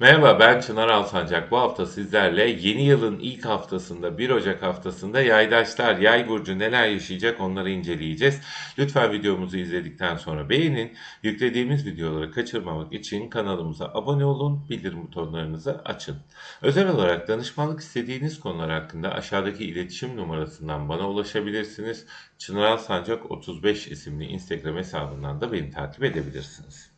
Merhaba ben Çınar Alsancak. Bu hafta sizlerle yeni yılın ilk haftasında 1 Ocak haftasında yaydaşlar, yay burcu neler yaşayacak onları inceleyeceğiz. Lütfen videomuzu izledikten sonra beğenin. Yüklediğimiz videoları kaçırmamak için kanalımıza abone olun, bildirim butonlarınızı açın. Özel olarak danışmanlık istediğiniz konular hakkında aşağıdaki iletişim numarasından bana ulaşabilirsiniz. Çınar Alsancak 35 isimli Instagram hesabından da beni takip edebilirsiniz.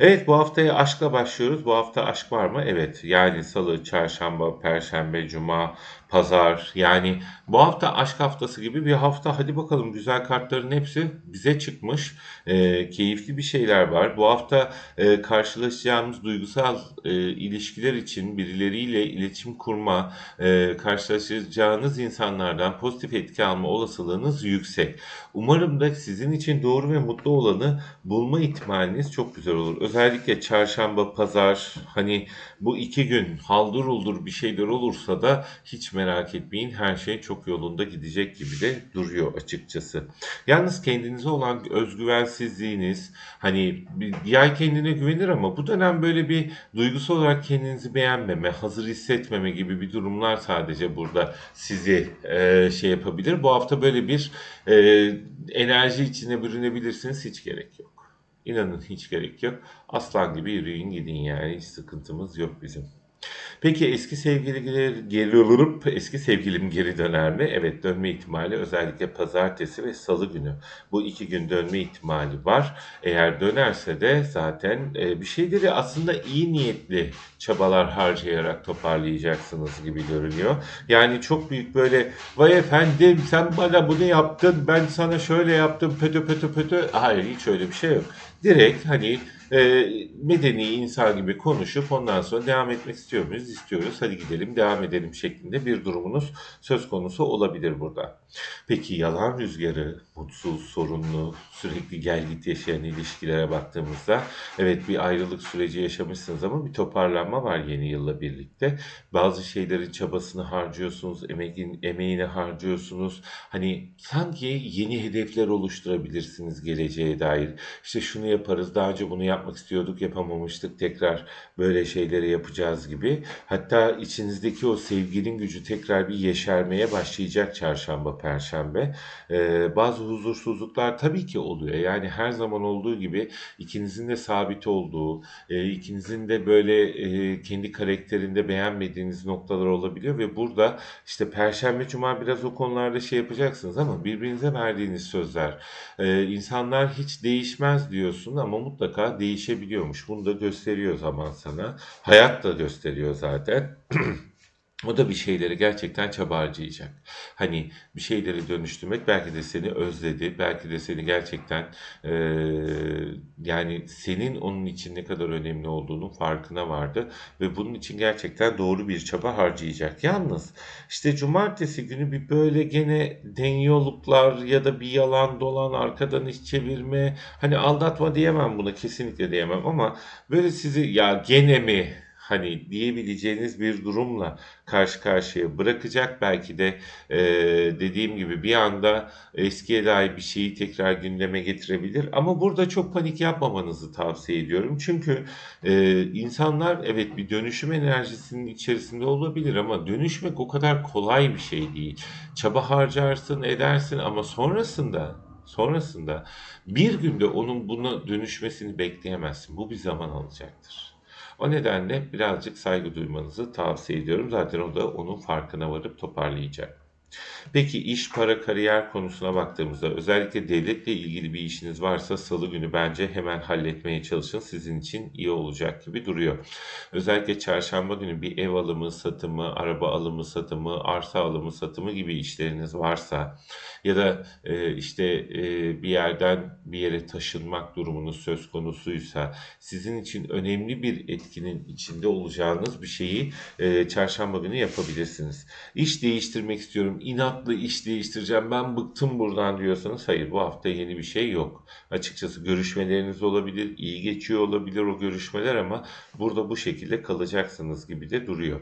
Evet bu haftaya aşkla başlıyoruz. Bu hafta aşk var mı? Evet. Yani salı, çarşamba, perşembe, cuma, pazar. Yani bu hafta aşk haftası gibi bir hafta. Hadi bakalım güzel kartların hepsi bize çıkmış. Ee, keyifli bir şeyler var. Bu hafta e, karşılaşacağımız duygusal e, ilişkiler için birileriyle iletişim kurma, e, karşılaşacağınız insanlardan pozitif etki alma olasılığınız yüksek. Umarım da sizin için doğru ve mutlu olanı bulma ihtimaliniz çok güzel olur. Özellikle çarşamba, pazar hani bu iki gün haldır uldur bir şeyler olursa da hiç merak etmeyin her şey çok yolunda gidecek gibi de duruyor açıkçası. Yalnız kendinize olan özgüvensizliğiniz hani yay kendine güvenir ama bu dönem böyle bir duygusal olarak kendinizi beğenmeme, hazır hissetmeme gibi bir durumlar sadece burada sizi e, şey yapabilir. Bu hafta böyle bir e, enerji içine bürünebilirsiniz hiç gerek yok. İnanın hiç gerek yok. Aslan gibi yürüyün gidin yani hiç sıkıntımız yok bizim. Peki eski sevgililer geri olup eski sevgilim geri döner mi? Evet dönme ihtimali özellikle pazartesi ve salı günü. Bu iki gün dönme ihtimali var. Eğer dönerse de zaten e, bir şeyleri aslında iyi niyetli çabalar harcayarak toparlayacaksınız gibi görünüyor. Yani çok büyük böyle vay efendim sen bana bunu yaptın ben sana şöyle yaptım pötö pötö pötö. Hayır hiç öyle bir şey yok. Direkt hani e, medeni insan gibi konuşup ondan sonra devam etmek istiyor muyuz? İstiyoruz. Hadi gidelim devam edelim şeklinde bir durumunuz söz konusu olabilir burada. Peki yalan rüzgarı, mutsuz, sorunlu, sürekli gel git yaşayan ilişkilere baktığımızda evet bir ayrılık süreci yaşamışsınız ama bir toparlanma var yeni yılla birlikte. Bazı şeylerin çabasını harcıyorsunuz, emeğin, emeğini harcıyorsunuz. Hani sanki yeni hedefler oluşturabilirsiniz geleceğe dair. İşte şunu yaparız, daha önce bunu yapmak istiyorduk, yapamamıştık, tekrar böyle şeyleri yapacağız gibi. Hatta içinizdeki o sevginin gücü tekrar bir yeşermeye başlayacak çarşamba, perşembe. Ee, bazı huzursuzluklar tabii ki oluyor. Yani her zaman olduğu gibi ikinizin de sabit olduğu, e, ikinizin de böyle e, kendi karakterinde beğenmediğiniz noktalar olabiliyor ve burada işte perşembe, cuma biraz o konularda şey yapacaksınız ama birbirinize verdiğiniz sözler, e, insanlar hiç değişmez diyorsun ama mutlaka değişebiliyormuş. Bunu da gösteriyor zaman sana. Hayat da gösteriyor zaten. O da bir şeyleri gerçekten çaba harcayacak. Hani bir şeyleri dönüştürmek belki de seni özledi, belki de seni gerçekten eee, yani senin onun için ne kadar önemli olduğunun farkına vardı ve bunun için gerçekten doğru bir çaba harcayacak. Yalnız işte cumartesi günü bir böyle gene dengiyoluklar ya da bir yalan dolan arkadan iş çevirme hani aldatma diyemem buna kesinlikle diyemem ama böyle sizi ya gene mi hani diyebileceğiniz bir durumla karşı karşıya bırakacak. Belki de e, dediğim gibi bir anda eskiye dair bir şeyi tekrar gündeme getirebilir. Ama burada çok panik yapmamanızı tavsiye ediyorum. Çünkü e, insanlar evet bir dönüşüm enerjisinin içerisinde olabilir ama dönüşmek o kadar kolay bir şey değil. Çaba harcarsın, edersin ama sonrasında sonrasında bir günde onun buna dönüşmesini bekleyemezsin. Bu bir zaman alacaktır. O nedenle birazcık saygı duymanızı tavsiye ediyorum. Zaten o da onun farkına varıp toparlayacak. Peki iş, para, kariyer konusuna baktığımızda özellikle devletle ilgili bir işiniz varsa salı günü bence hemen halletmeye çalışın. Sizin için iyi olacak gibi duruyor. Özellikle çarşamba günü bir ev alımı, satımı, araba alımı, satımı, arsa alımı, satımı gibi işleriniz varsa ya da e, işte e, bir yerden bir yere taşınmak durumunuz söz konusuysa sizin için önemli bir etkinin içinde olacağınız bir şeyi e, çarşamba günü yapabilirsiniz. İş değiştirmek istiyorum, inatlı iş değiştireceğim, ben bıktım buradan diyorsanız hayır bu hafta yeni bir şey yok. Açıkçası görüşmeleriniz olabilir, iyi geçiyor olabilir o görüşmeler ama burada bu şekilde kalacaksınız gibi de duruyor.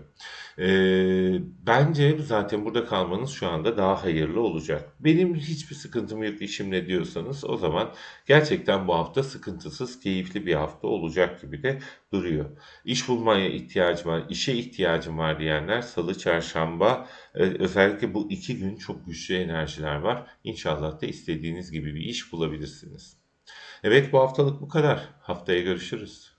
Ee, bence zaten burada kalmanız şu anda daha hayırlı olacak. Benim hiçbir sıkıntım yok işimle diyorsanız o zaman gerçekten bu hafta sıkıntısız, keyifli bir hafta olacak gibi de duruyor. İş bulmaya ihtiyacım var, işe ihtiyacım var diyenler salı, çarşamba e, özellikle bu iki gün çok güçlü enerjiler var. İnşallah da istediğiniz gibi bir iş bulabilirsiniz. Evet bu haftalık bu kadar. Haftaya görüşürüz.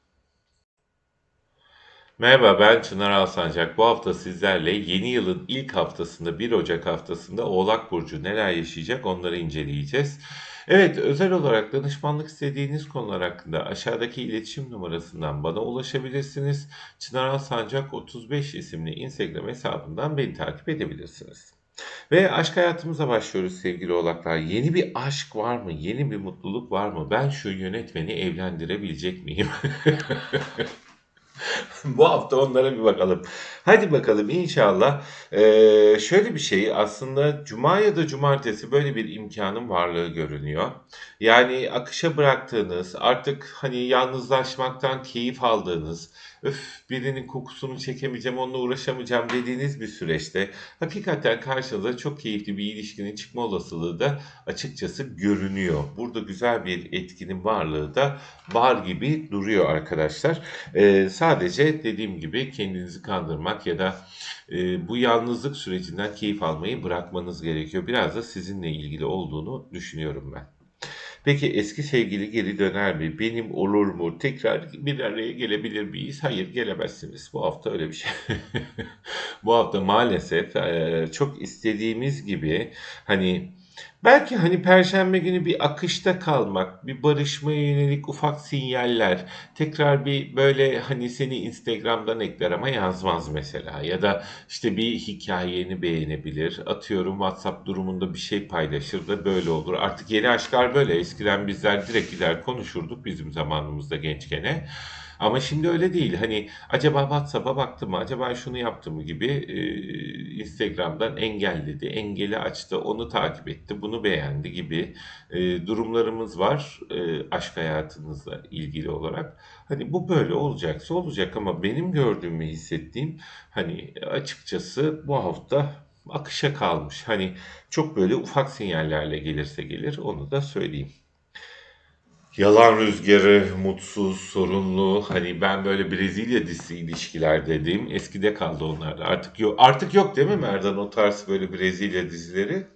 Merhaba ben Çınar Alsancak. Bu hafta sizlerle yeni yılın ilk haftasında 1 Ocak haftasında Oğlak Burcu neler yaşayacak onları inceleyeceğiz. Evet özel olarak danışmanlık istediğiniz konular hakkında aşağıdaki iletişim numarasından bana ulaşabilirsiniz. Çınar Alsancak 35 isimli Instagram hesabından beni takip edebilirsiniz. Ve aşk hayatımıza başlıyoruz sevgili oğlaklar. Yeni bir aşk var mı? Yeni bir mutluluk var mı? Ben şu yönetmeni evlendirebilecek miyim? Bu hafta onlara bir bakalım. Hadi bakalım inşallah. Ee, şöyle bir şey aslında cuma ya da cumartesi böyle bir imkanın varlığı görünüyor. Yani akışa bıraktığınız, artık hani yalnızlaşmaktan keyif aldığınız, öf birinin kokusunu çekemeyeceğim, onunla uğraşamayacağım dediğiniz bir süreçte hakikaten karşınıza çok keyifli bir ilişkinin çıkma olasılığı da açıkçası görünüyor. Burada güzel bir etkinin varlığı da var gibi duruyor arkadaşlar. Ee, sadece dediğim gibi kendinizi kandırmak ya da e, bu yalnızlık sürecinden keyif almayı bırakmanız gerekiyor. Biraz da sizinle ilgili olduğunu düşünüyorum ben. Peki eski sevgili geri döner mi? Benim olur mu? Tekrar bir araya gelebilir miyiz? Hayır gelemezsiniz. Bu hafta öyle bir şey. Bu hafta maalesef e, çok istediğimiz gibi hani belki hani Perşembe günü bir akışta kalmak, bir barışmaya yönelik ufak sinyaller, tekrar bir böyle hani seni Instagram'dan ekler ama yazmaz mesela ya da işte bir hikayeni beğenebilir. Atıyorum WhatsApp durumunda bir şey paylaşır da böyle olur. Artık yeni aşklar böyle. Eskiden bizler direkt gider konuşurduk bizim zamanımızda gençkene. Ama şimdi öyle değil. Hani acaba WhatsApp'a baktı mı, acaba şunu yaptı mı gibi e, Instagram'dan engelledi, engeli açtı, onu takip etti, bunu beğendi gibi e, durumlarımız var e, aşk hayatınızla ilgili olarak. Hani bu böyle olacaksa olacak ama benim gördüğüm ve hissettiğim hani açıkçası bu hafta akışa kalmış. Hani çok böyle ufak sinyallerle gelirse gelir onu da söyleyeyim. Yalan rüzgarı, mutsuz, sorunlu. Hani ben böyle Brezilya dizisi ilişkiler dediğim eskide kaldı onlarda. Artık yok. Artık yok değil mi Merdan o tarz böyle Brezilya dizileri?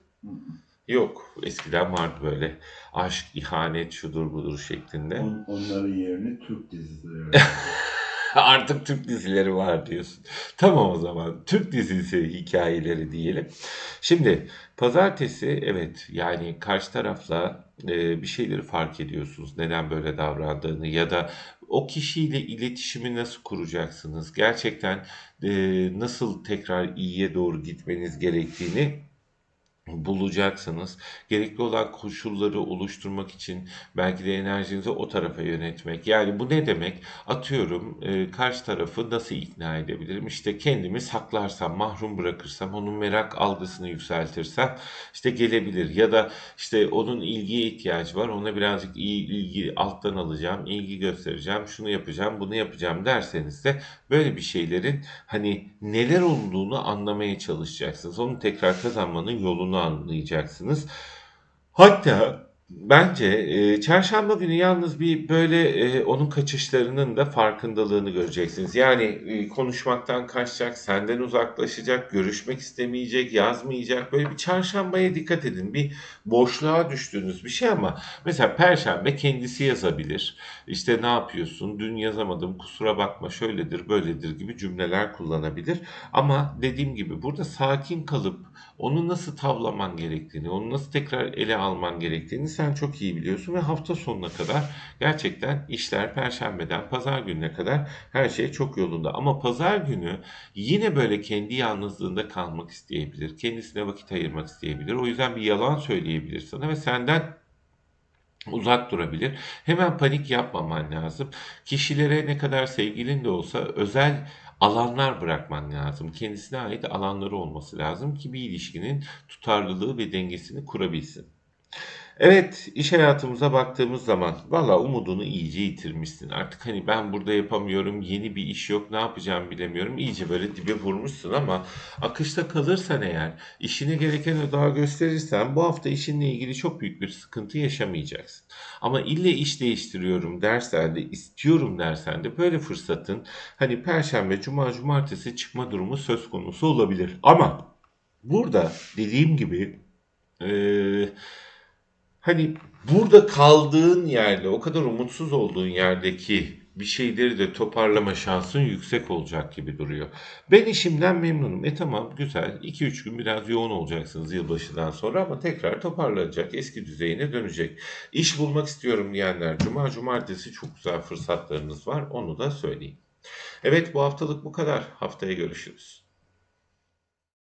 Yok. Eskiden vardı böyle aşk, ihanet, şudur budur şeklinde. On, onların yerine Türk dizileri. Artık Türk dizileri var diyorsun. Tamam o zaman. Türk dizisi hikayeleri diyelim. Şimdi pazartesi evet yani karşı tarafla e, bir şeyleri fark ediyorsunuz. Neden böyle davrandığını ya da o kişiyle iletişimi nasıl kuracaksınız? Gerçekten e, nasıl tekrar iyiye doğru gitmeniz gerektiğini bulacaksınız. Gerekli olan koşulları oluşturmak için belki de enerjinizi o tarafa yönetmek. Yani bu ne demek? Atıyorum e, karşı tarafı nasıl ikna edebilirim? İşte kendimi saklarsam, mahrum bırakırsam, onun merak algısını yükseltirsem işte gelebilir. Ya da işte onun ilgiye ihtiyacı var. Ona birazcık iyi ilgi alttan alacağım, ilgi göstereceğim, şunu yapacağım, bunu yapacağım derseniz de böyle bir şeylerin hani neler olduğunu anlamaya çalışacaksınız. Onu tekrar kazanmanın yolunu anlayacaksınız. Hatta bence e, çarşamba günü yalnız bir böyle e, onun kaçışlarının da farkındalığını göreceksiniz. Yani e, konuşmaktan kaçacak, senden uzaklaşacak, görüşmek istemeyecek, yazmayacak. Böyle bir çarşambaya dikkat edin. Bir boşluğa düştüğünüz bir şey ama mesela perşembe kendisi yazabilir. İşte ne yapıyorsun? Dün yazamadım. Kusura bakma. Şöyledir, böyledir gibi cümleler kullanabilir. Ama dediğim gibi burada sakin kalıp onu nasıl tavlaman gerektiğini, onu nasıl tekrar ele alman gerektiğini sen çok iyi biliyorsun ve hafta sonuna kadar gerçekten işler perşembeden pazar gününe kadar her şey çok yolunda. Ama pazar günü yine böyle kendi yalnızlığında kalmak isteyebilir. Kendisine vakit ayırmak isteyebilir. O yüzden bir yalan söyleyebilir sana ve senden uzak durabilir. Hemen panik yapmaman lazım. Kişilere ne kadar sevgilin de olsa özel alanlar bırakman lazım. Kendisine ait alanları olması lazım ki bir ilişkinin tutarlılığı ve dengesini kurabilsin. Evet, iş hayatımıza baktığımız zaman valla umudunu iyice yitirmişsin. Artık hani ben burada yapamıyorum, yeni bir iş yok, ne yapacağımı bilemiyorum. İyice böyle dibe vurmuşsun ama akışta kalırsan eğer, işine gereken odağı gösterirsen bu hafta işinle ilgili çok büyük bir sıkıntı yaşamayacaksın. Ama ille iş değiştiriyorum dersen de, istiyorum dersen de böyle fırsatın hani perşembe, cuma, cumartesi çıkma durumu söz konusu olabilir. Ama burada dediğim gibi eee Hani burada kaldığın yerde, o kadar umutsuz olduğun yerdeki bir şeyleri de toparlama şansın yüksek olacak gibi duruyor. Ben işimden memnunum. E tamam güzel. 2-3 gün biraz yoğun olacaksınız yılbaşından sonra ama tekrar toparlanacak. Eski düzeyine dönecek. İş bulmak istiyorum diyenler cuma cumartesi çok güzel fırsatlarınız var. Onu da söyleyeyim. Evet bu haftalık bu kadar. Haftaya görüşürüz.